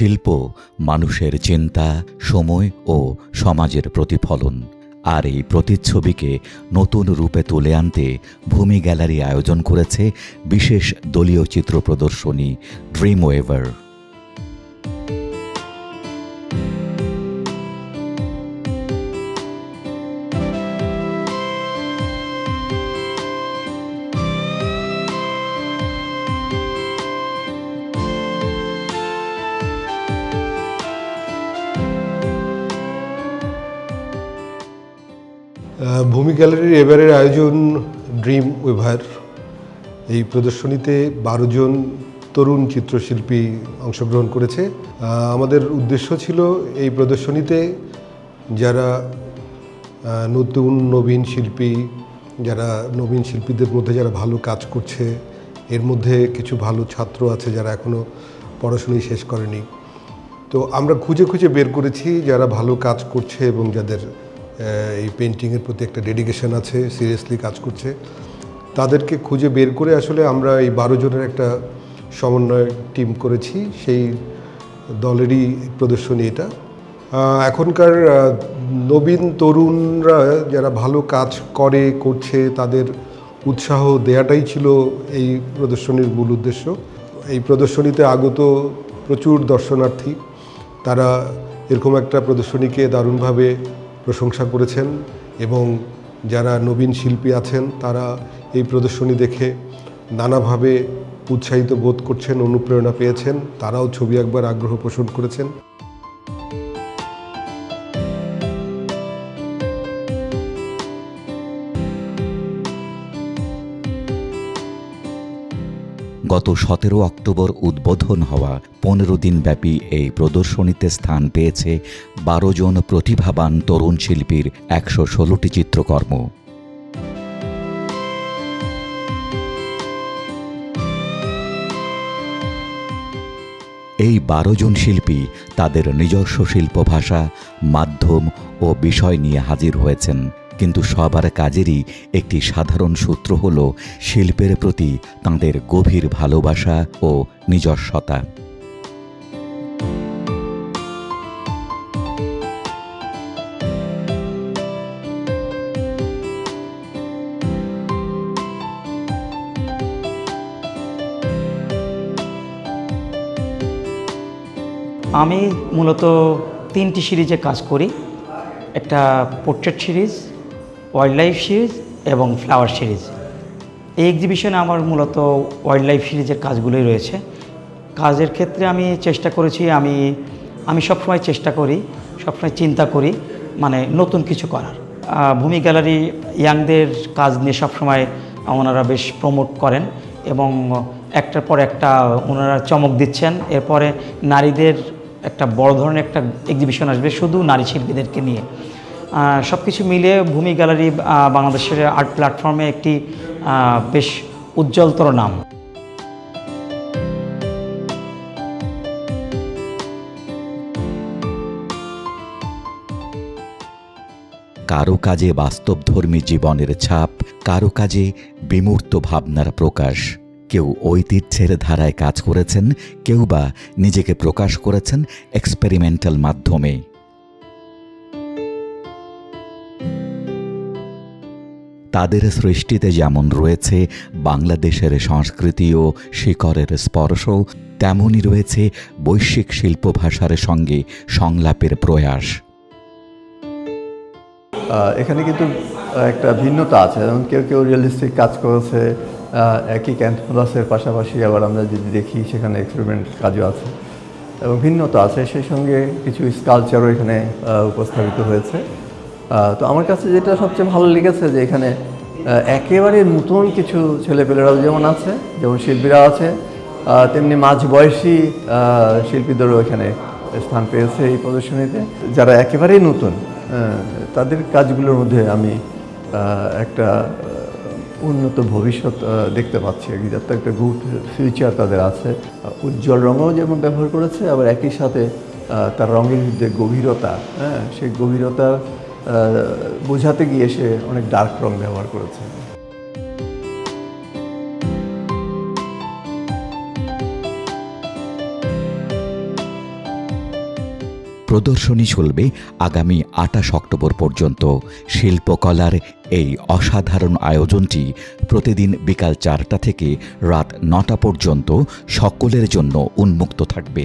শিল্প, মানুষের চিন্তা, সময় ও সমাজের প্রতিফলন। আর এই প্রতিচ্ছবিকে নতুন রূপে তুলে আনতে ভূমি গ্যালারি আয়োজন করেছে বিশেষ দলীয় চিত্র প্রদর্শনী ড্রিম ওয়েভার ভূমি গ্যালারির এবারের আয়োজন ড্রিম ওয়েভার এই প্রদর্শনীতে বারো জন তরুণ চিত্রশিল্পী অংশগ্রহণ করেছে। আমাদের উদ্দেশ্য ছিল এই প্রদর্শনীতে যারা নতুন নবীন শিল্পী, যারা নবীন শিল্পীদের মধ্যে যারা ভালো কাজ করছে, এর মধ্যে কিছু ভালো ছাত্র আছে যারা এখনও পড়াশুনোই শেষ করেনি। তো আমরা খুঁজে খুঁজে বের করেছি যারা ভালো কাজ করছে এবং যাদের এই পেন্টিংয়ের প্রতি একটা ডেডিকেশন আছে সিরিয়াসলি কাজ করছে। তাদেরকে খুঁজে বের করে আসলে আমরা এই বারো জনের একটা সমন্বয় টিম করেছি, সেই দলেরই প্রদর্শনী এটা। এখনকার নবীন তরুণরা যারা ভালো কাজ করে, করছে, তাদের উৎসাহ দেয়াটাই ছিল এই প্রদর্শনীর মূল উদ্দেশ্য। এই প্রদর্শনীতে আগত প্রচুর দর্শনার্থী, তারা এরকম একটা প্রদর্শনীকে দারুণভাবে প্রশংসা করেছেন এবং যারা নবীন শিল্পী আছেন, তারা এই প্রদর্শনী দেখে নানাভাবে উৎসাহিত বোধ করছেন, অনুপ্রেরণা পেয়েছেন। তারাও ছবি আঁকবার আগ্রহ পোষণ করেছেন। গত সতেরো অক্টোবর উদ্বোধন হওয়া পনেরো দিনব্যাপী এই প্রদর্শনীতে স্থান পেয়েছে বারো জন প্রতিভাবান তরুণ শিল্পীর একশো ষোলোটি চিত্রকর্ম। এই বারো জন শিল্পী তাদের নিজস্ব শিল্প ভাষা মাধ্যম ও বিষয় নিয়ে হাজির হয়েছেন। কিন্তু সবার কাজেরই একটি সাধারণ সূত্র হল শিল্পের প্রতি তাঁদের গভীর ভালোবাসা ও নিজস্বতা। আমি মূলত তিনটি সিরিজে কাজ করি। একটা portrait series wildlife series এবং ফ্লাওয়ার সিরিজ এই এক্সিবিশনে আমার মূলত ওয়াইল্ড লাইফ সিরিজের কাজগুলোই রয়েছে। কাজের ক্ষেত্রে আমি চেষ্টা করেছি, আমি আমি সবসময় চেষ্টা করি, সবসময় চিন্তা করি মানে নতুন কিছু করার। ভূমি গ্যালারি ইয়াংদের কাজ নিয়ে সবসময় ওনারা বেশ প্রমোট করেন এবং একটার পর একটা ওনারা চমক দিচ্ছেন। এরপরে নারীদের একটা বড় ধরনের একটা এক্সিবিশন আসবে, শুধু নারী শিল্পীদেরকে নিয়ে। সব কিছু মিলে ভূমি গ্যালারি বাংলাদেশের আর্ট প্ল্যাটফর্মে একটি বেশ উজ্জ্বলতর নাম। কারও কাজে বাস্তবধর্মী জীবনের ছাপ, কারও কাজে বিমূর্ত ভাবনার প্রকাশ। কেউ ঐতিহ্যের ধারায় কাজ করেছেন, কেউ বা নিজেকে প্রকাশ করেছেন এক্সপেরিমেন্টাল মাধ্যমে। তাদের সৃষ্টিতে যেমন রয়েছে বাংলাদেশের সংস্কৃতি ও শিকরের স্পর্শ তেমনই রয়েছে বৈশ্বিক শিল্প ভাষার সঙ্গে সংলাপের প্রয়াস। এখানে কিন্তু একটা ভিন্নতা আছে। যেমন কেউ কেউ রিয়েলিস্টিক কাজ করেছে একই ক্যানভাসের পাশাপাশি আবার আমরা যদি দেখি, সেখানে এক্সপেরিমেন্ট কাজও আছে। এবং ভিন্নতা আছে, সেই সঙ্গে কিছু স্কালচারও এখানে উপস্থাপিত হয়েছে। তো আমার কাছে যেটা সবচেয়ে ভালো লেগেছে যে এখানে একেবারে নতুন কিছু ছেলেপেলেরাও যেমন আছে যেমন শিল্পীরা আছে তেমনি মাঝ বয়সী শিল্পীদেরও এখানে স্থান পেয়েছে এই প্রদর্শনীতে। যারা একেবারেই নতুন তাদের কাজগুলোর মধ্যে আমি একটা উন্নত ভবিষ্যৎ দেখতে পাচ্ছি। যাতে একটা গুড ফিউচার তাদের আছে। উজ্জ্বল রঙও যেমন ব্যবহার করেছে আবার একই সাথে তার রঙের যে গভীরতা হ্যাঁ সেই গভীরতা আহ, বোঝাতে গিয়ে সে অনেক ডার্ক রং ব্যবহার করেছে। প্রদর্শনী চলবে আগামী আটাশ অক্টোবর পর্যন্ত। শিল্পকলার এই অসাধারণ আয়োজনটি প্রতিদিন বিকাল চারটা থেকে রাত নটা পর্যন্ত সকলের জন্য উন্মুক্ত থাকবে।